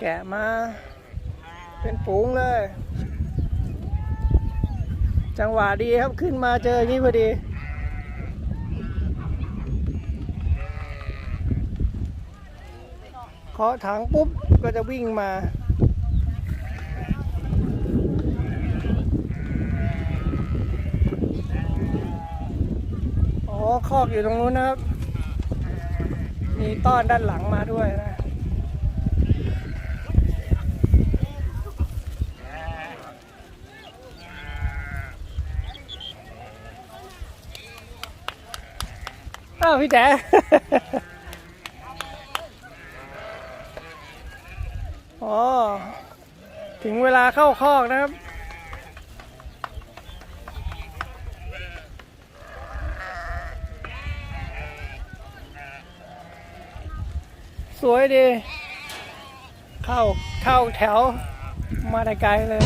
แกะมา เป็นฝูงเลย จังหวะดีครับขึ้นมาเจออย่างนี้พอดี เคาะถังปุ๊บก็จะวิ่งมาอ๋อคอกอยู่ตรงนู้นนะครับ มีต้อนด้านหลังมาด้วยนะ อ้าวพี่แจ๋อ๋อ ถึงเวลาเข้าคอกนะครับ สวยดี เข้าเข้าแถวมาแต่ไกลเลย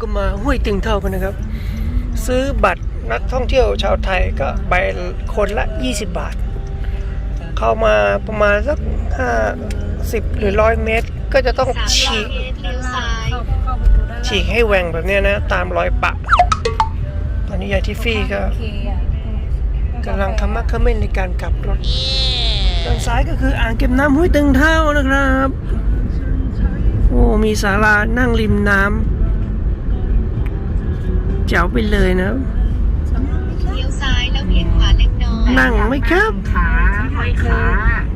ก็มาห้วยตึงเท่ากันนะครับ ซื้อบัตรนักท่องเที่ยวชาวไทยก็ใบคนละ 20 บาท เข้ามาประมาณสัก 50 หรือ 100 เมตร ก็จะต้องฉีกฉีกให้แหว่งแบบนี้นะ ตามรอยปะ ตอนนี้ยายทิฟฟี่ก็กำลังคำมักเขม้นในการกลับรถด้านซ้ายก็คืออ่างเก็บน้ำห้วยตึงเท่านะครับ โอ้ มีศาลานั่งริมน้ำ เจ๋วไปเลยนะครับเลี้ยวซ้ายแล้วเบี่ยงขวาเล็กน้อยนั่งไหมครับ ขาห้อยขา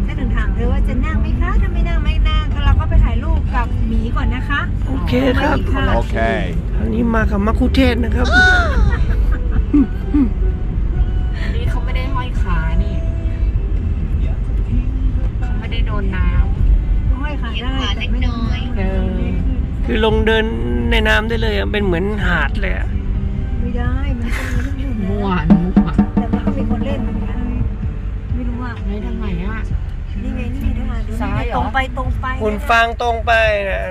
ถ้าถึงถามเธอว่าจะนั่งไหมคะถ้าไม่นั่งไม่นั่งก็เราก็ไปถ่ายรูปกับหมีก่อนนะคะโอเคครับ Okay. อันนี้มากับมักคุเทศนะครับนี่เขาไม่ได้ห้อยขานี่เขาไม่ได้โดนน้ห้อยขาเบี่ยงได้ขวาแต่เล็กไม่น้อยำเออคือลงเดินในน้ำได้เลยอะเป็นเหมือนหาดเลยอะ ไม่ได้มันก็มีลูกมั่วนะมั่วแต่มันก็มีคนเล่นเหมือนกันไม่รู้ว่าไม่ทำไมอะ นี่ไงนี่ไงถ้ามาดูซ้ายเหรอตรงไปตรงไปหุ่นฟางตรงไปนะ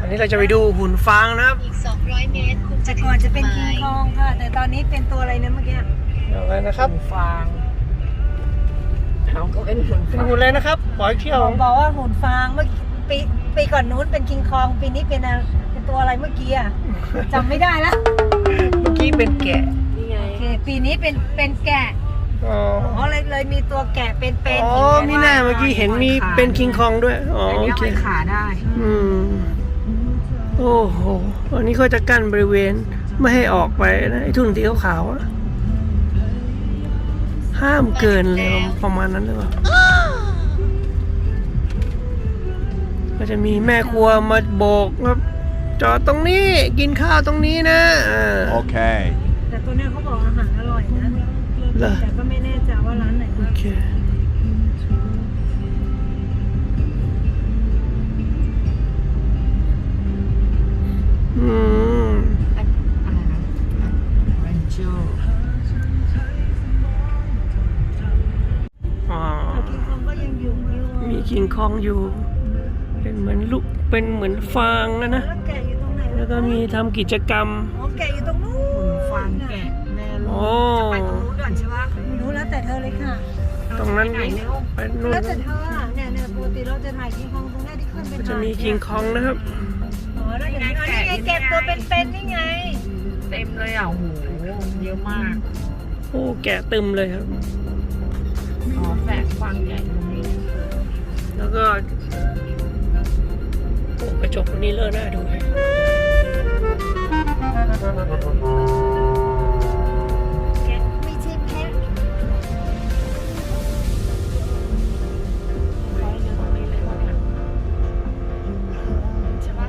อันนี้เราจะไปดูหุ่นฟางนะครับอีก 200 เมตร คุณจะแต่ถึก่อนงจะจุดเป็นหคิมางยคองค่ะ แต่ตอนนี้เป็นตัวอะไรนะเมื่อกี้เอาเลยนะครับหุ่นฟางเขาก็เป็นหุ่นเป็นฟางหุ่นเลยนะครับปล่อยเที่ยวบอกบอกว่าหุ่นฟางเมื่อปีปีก่อนนู้นเป็นคิงคองปีนี้เป็นอะไรเป็นตัวอะไรเมื่อกี้อะจำไม่ได้ละ เมื่อกี้เป็นแกะนี่ไง โอเคปีนี้เป็นเป็นแกะอ๋ออ๋อเลยเลยมีตัวแกะเป็นเป็นอ๋อมีหน้าเมื่อกี้เห็นมีเป็นคิงคองด้วยอ๋ออันโอนี้เคห้อยขาได้อืมโอ้โหอันนี้เขาจะกั้นบริเวณไม่ให้ออกไปนะไอ้ทุ่นสีขาวๆอะห้ามเกินเลยประมาณนั้นหรือเปล่าก็จะมีแม่ครัวมาโบกครับ จอดตรงนี้กินข้าวตรงนี้นะอ่า Okay. แต่ตัวเนี้ยเขาบอกอาหารอร่อยนะเหรอ แต่ก็ไม่แน่ใจว่าร้านไหนโอเคอืมอะไรนะเรนเจอร์อ่าคิงคองก็ยังอยู่อยู่มีคิงคองอยู่ เป็นเหมือนลูกเป็นเหมือนฟางนะนะ แล้วแกะอยู่ ก็มีทำกิจกรรมอ๋อแกะอยู่ตรงนู้นหุ่นฟางแกะแน่เลโอ้ยจะไปตรงนู้นก่อนใช่ปะไม่รู้แล้วแต่เธอเลยค่ะ ตรงนั้นไปไหนเร็วไปนู่นแล้วแต่เธออะเนี่ยเนี่ยปกติเราจะถ่ายคิงคองตรงเนี้ยที่ขึ้นไปก็ถ่ายจะมีคิงคองนะครับ อ๋อแล้วเดี๋ยวนี้อ๋อนี่ไงแกะตัวเป็นๆนี่ไง เต็มเลยอะโอ้โหเยอะมากโอ้แกะตึมเลยครับ อ๋อแฝกฟางแกะตรงนี้แล้วก็โอ้กระจกวันนี้เลอะหน้าดูเลย แกะไม่ใช่แพะเขาเยอะตรงนี้เลยวะเนี่ยใช่ปะ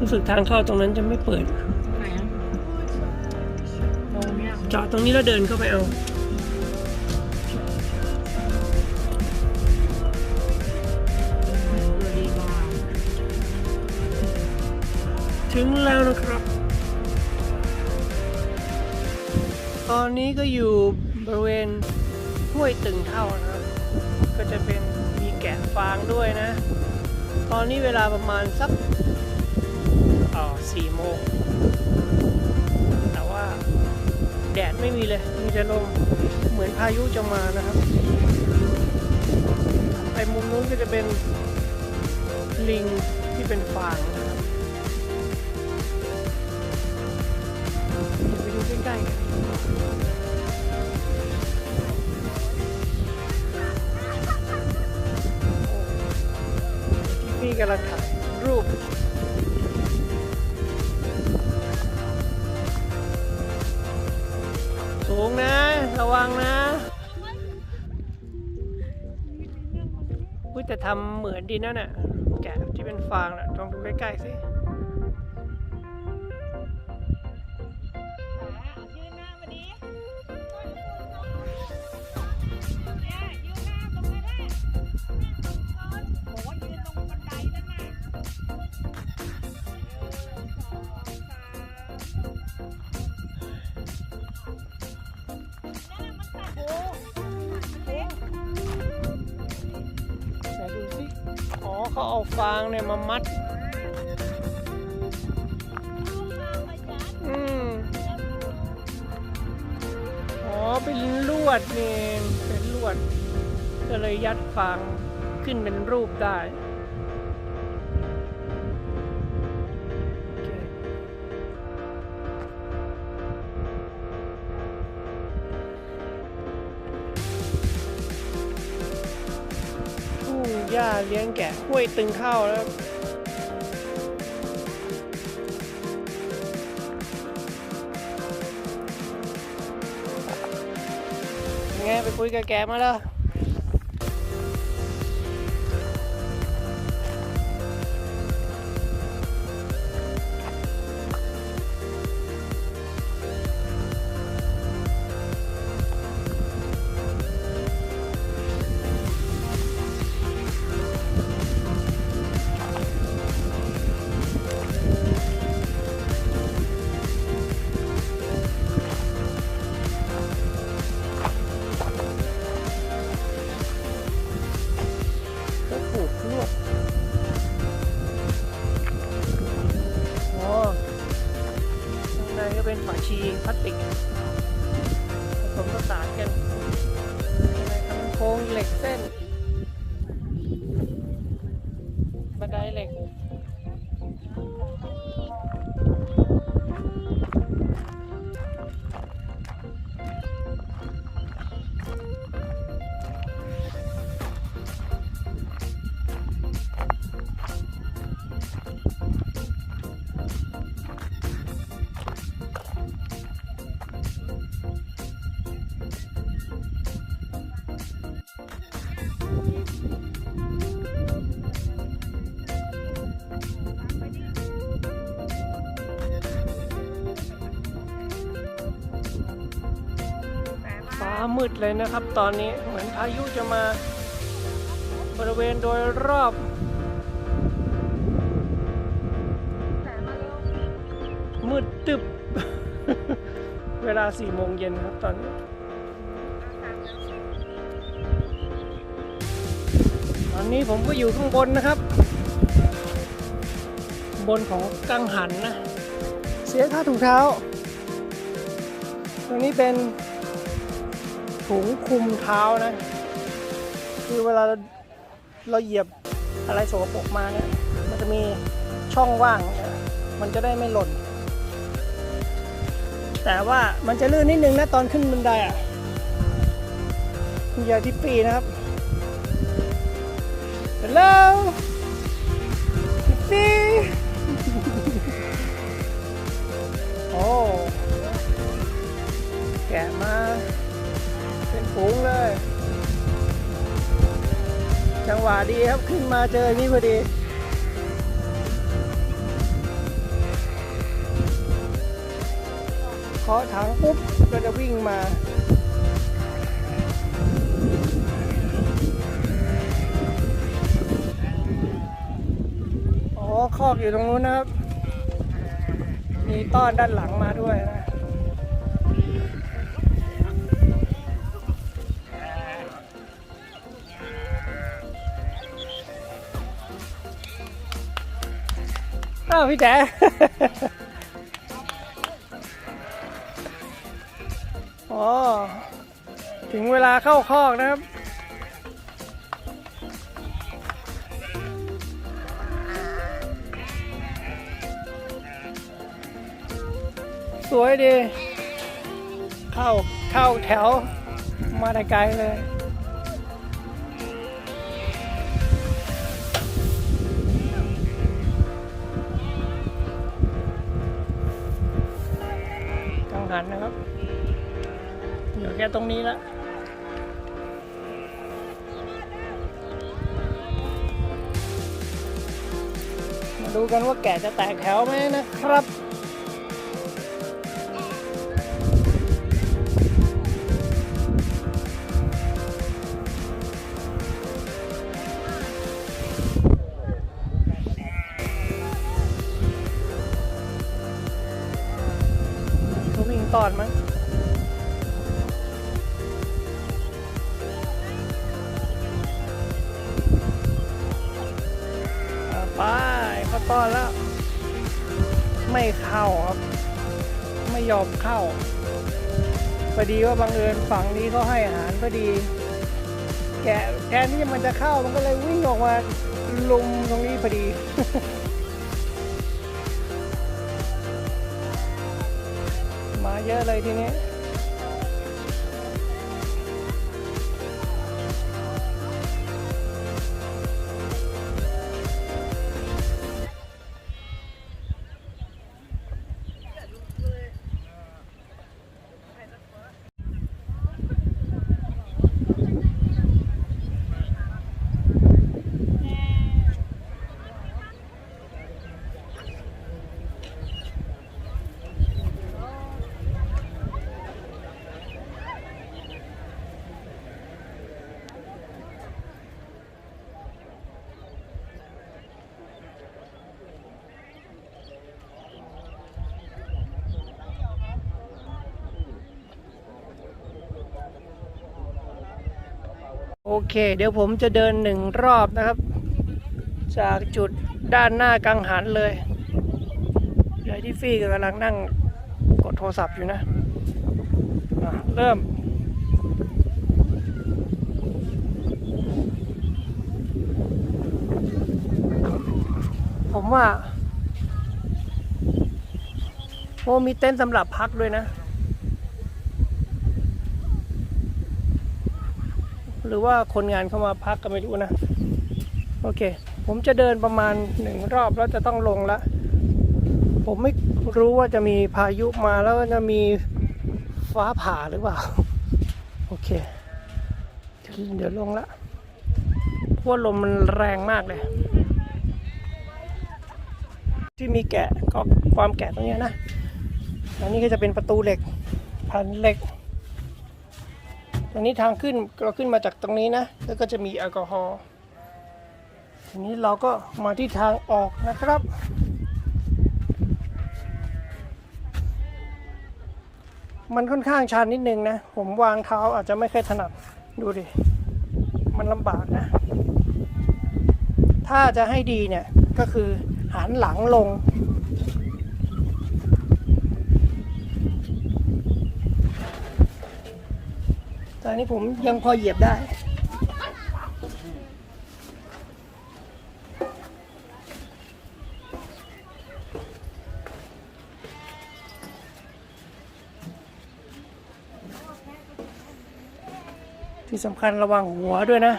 รู้สึกทางเข้าตรงนั้นจะไม่เปิด ไหนอะตรงเนี้ย จอดตรงนี้แล้วเดินเข้าไปเอา ถึงแล้วนะครับ ตอนนี้ก็อยู่บริเวณห้วยตึงเท่านะครับ ก็จะเป็นมีแกะฟางด้วยนะ ตอนนี้เวลาประมาณสักอ๋อสี่โมง แต่ว่าแดดไม่มีเลยมีแต่ลมเหมือนพายุจะมานะครับไปมุมนู้นก็จะเป็นลิงที่เป็นฟางนะครับ ไปดูใกล้ๆกันที่พี่กำลังถ่ายรูปสูงนะ ระวังนะอุ้ยแต่ทำเหมือนดีนะน่ะแกะที่เป็นฟางน่ะลองดูใกล้ๆสิ เขาเอาฟางเนี่ยมามัด อืมอ๋อ เป็นลวดนี่เองเป็นลวด ก็เลยยัดฟางขึ้นเป็นรูปได้ หญ้าเลี้ยงแกะห้วยตึงเข้าแล้วไงไปคุยกับแกมาแล้ว ข้างในก็เป็นฝาชีพลาสติกผสมผสานกันข้างในทำโครงเหล็กเส้นบันไดเหล็ก มืดเลยนะครับ ตอนนี้เหมือนพายุจะมาบริเวณโดยรอบมืดตึบ เวลาสี่โมงเย็นครับตอนนี้ตอนนี้ผมก็อยู่ข้างบนนะครับ บนของกังหันนะ เสียค่าถุงเท้า ตรงนี้เป็น ถุงคลุมเท้านะ คือเวลาเราเหยียบอะไรสกปรกมาเนี่ยมันจะมีช่องว่างเนี่ยมันจะได้ไม่หล่น แต่ว่ามันจะลื่นนิดนึงนะตอนขึ้นบันไดอะคุณยายทิฟฟี่นะครับ Hello ทิฟฟี่โอ้แกะมา ฝูงเลย จังหวะดีครับขึ้นมาเจอนี่พอดีเคาะถังปุ๊บก็จะวิ่งมาอ๋อคอกอยู่ตรงนู้นนะครับ มีต้อนด้านหลังมาด้วยนะ อ้าวพี่แจ๋อ๋อ ถึงเวลาเข้าคอกนะครับ สวยดี เข้าเข้าแถวมาได้ไกลเลยังหันนะครับเหลือแค่ตรงนี้ละมาดูกันว่าแกะจะแตกแถวไหมนะครับ อแล้ว ไม่เข้าครับ ไม่ยอมเข้าพอดีว่าบังเอิญฝั่งนี้เขาให้อาหารพอดี แกแทนที่มันจะเข้ามันก็เลยวิ่งออกมาลุมตรงนี้พอดีมาเยอะเลยทีนี้ โอเค เดี๋ยวผมจะเดินหนึ่งรอบนะครับ จากจุดด้านหน้ากังหันเลยยายวที่ฟี่กำลังนั่งกดโทรศัพท์อยู่นะะเริ่มผมว่าโอ้มีเต็นท์สำหรับพักด้วยนะ หรือว่าคนงานเข้ามาพักก็ไม่รู้นะ โอเค ผมจะเดินประมาณหนึ่งรอบแล้วจะต้องลงละผมไม่รู้ว่าจะมีพายุมาแล้วจะมีฟ้าผ่าหรือเปล่า โอเค เดี๋ยวลงละเพราะว่าลมมันแรงมากเลย ที่มีแกะก็ความแกะตรงนี้นะ อันนี้ก็จะเป็นประตูเหล็กพันเหล็ก อันนี้ทางขึ้นเราขึ้นมาจากตรงนี้นะ แล้วก็จะมีแอลกอฮอล์ทีนี้เราก็มาที่ทางออกนะครับ มันค่อนข้างชันนิดนึงนะ ผมวางเท้าอาจจะไม่ค่อยถนัด ดูดิ มันลำบากนะ ถ้าจะให้ดีเนี่ย ก็คือหันหลังลง ตอนนี้ผมยังพอเหยียบได้ ที่สำคัญระวังหัวด้วยนะ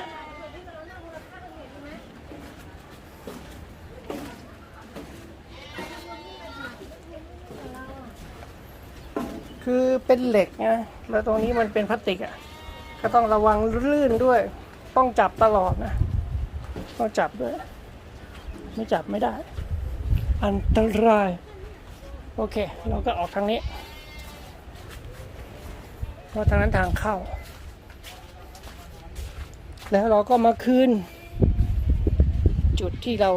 คือเป็นเหล็กนะ แล้วตรงนี้มันเป็นพลาสติกอะ ก็ต้องระวังลื่นด้วย ต้องจับตลอดนะ ต้องจับด้วย ไม่จับไม่ได้ อันตราย โอเค เราก็ออกทางนี้ เพราะทางนั้นทางเข้า แล้วเราก็มาคืน จุดที่เรา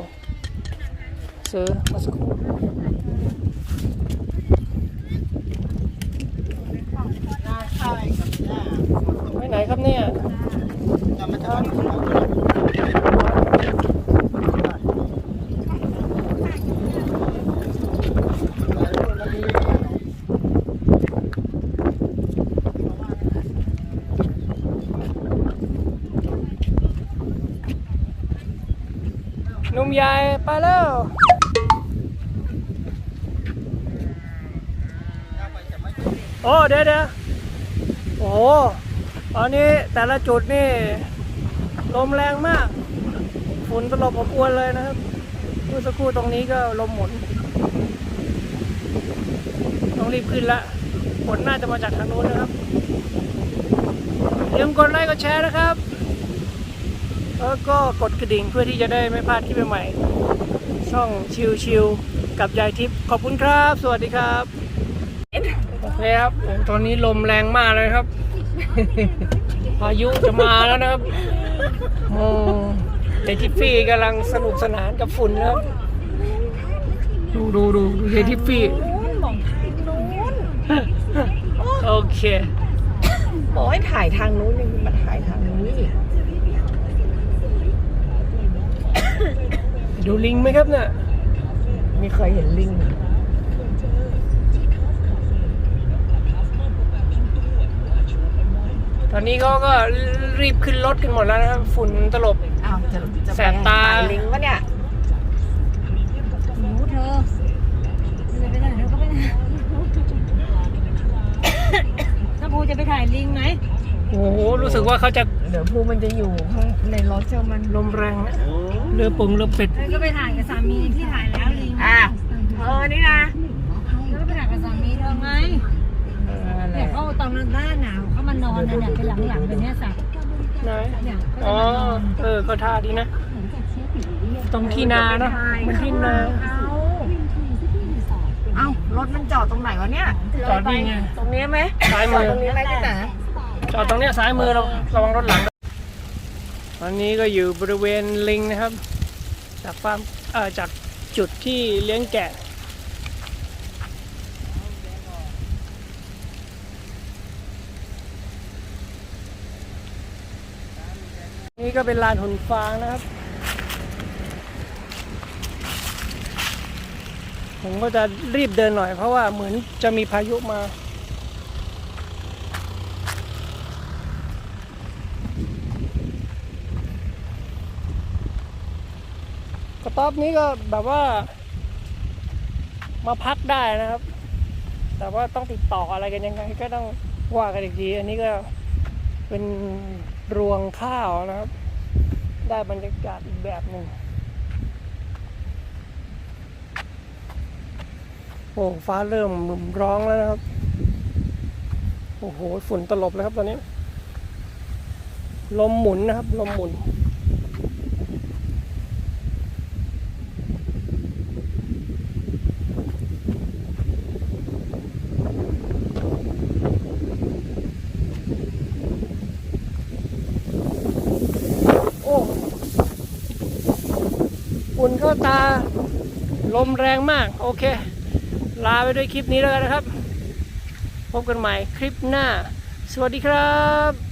ซื้อมาสักครู่ ไปไหนครับเนี่ยนุ่มใหญ่ไปแล้วโอ้เดี๋ยวเดี๋ยว โอ้ตอนนี้แต่ละจุดนี่ลมแรงมากฝุ่นตลบอบอวนเลยนะครับเมื่อสักครู่ตรงนี้ก็ลมหมุน ต้องรีบขึ้นละฝนน่าจะมาจากทางโน้นนะครับย่าลืมกดไลค์กดแชร์นะครับ แล้วก็กดกระดิ่งเพื่อที่จะได้ไม่พลาดคลิปใหม่ๆช่องชิวชิวๆกับยายทิพย์ขอบคุณครับ สวัสดีครับ โอเคครับโอ้ตอนนี้ลมแรงมากเลยครับ พายุจะมาแล้วนะครับโอ้เดทิฟฟี่กำลังสนุกสนานกับฝุ่นนะครับ ดูดูดูดูเดทิฟฟี่นู้นมองทางนู้นโอเคบอกให้ถ่ายทางนู้นนี่มาถ่ายทางนี้ดูลิงไหมครับเนี่ยไม่เคยเห็นลิง ตอนนี้เขาก็รีบขึ้นรถกันหมดแล้วนะครับฝุ่นตลบ อ้าวจะจะแสบตาไปถ่ยลิงวะเนี่ยหนูเธอจะไปไหนเธอก็ไปไหนถ้าภูจะไปถ่ายลิงไหมโอ้โหรู้สึกว่าเขาจะเดี๋ยวภูมันจะอยู่ข้างในรถเจ้ามันลมแรงนะเรือปงเรือเป็ด เธอก็ไปถ่ายกับสามีที่ถ่ายแล้วลิง อะเออนี่นะ ตอนหน้าหนาวเขามานอนเนี่ยเนี่ยเป็นหลังๆเป็นเนี้ยสักไหนเนี่ยเขาอ๋อ จะมานอนเออ ก็ท่าดีนะ ตรงที่นาเนอะเหมันที่นาเอาเอ้ารถมันจอดตรงไหนวะเนี่ยจอดนี่ไง ตรงนี้ไหมซ้ายจมือดอตรงนี้ไหมที่ไหนจอดตรงเนี้ยซ้ายมือเราระวังรถหลังตอนนี้ก็อยู่บริเวณลิงนะครับ จากฟาร์มเอ่อจากจุดที่เลี้ยงแกะ นี่ก็เป็นลานหุ่นฟางนะครับ ผมก็จะรีบเดินหน่อยเพราะว่าเหมือนจะมีพายุมากระต๊อบนี้ก็แบบว่า มาพักได้นะครับ แต่ว่าต้องติดต่ออะไรกันยังไงก็ต้องว่ากันอีกที อันนี้ก็เป็นรวงข้าวนะครับ ได้บรรยากาศอีกแบบหนึ่งโอ้ฟ้าเริ่มมึมร้องแล้วนะครับ โอ้โห ฝุ่นตลบเลยครับตอนนี้ ลมหมุนนะครับ ลมหมุน ตาลมแรงมาก โอเค ลาไปด้วยคลิปนี้แล้วกันนะครับ พบกันใหม่คลิปหน้า สวัสดีครับ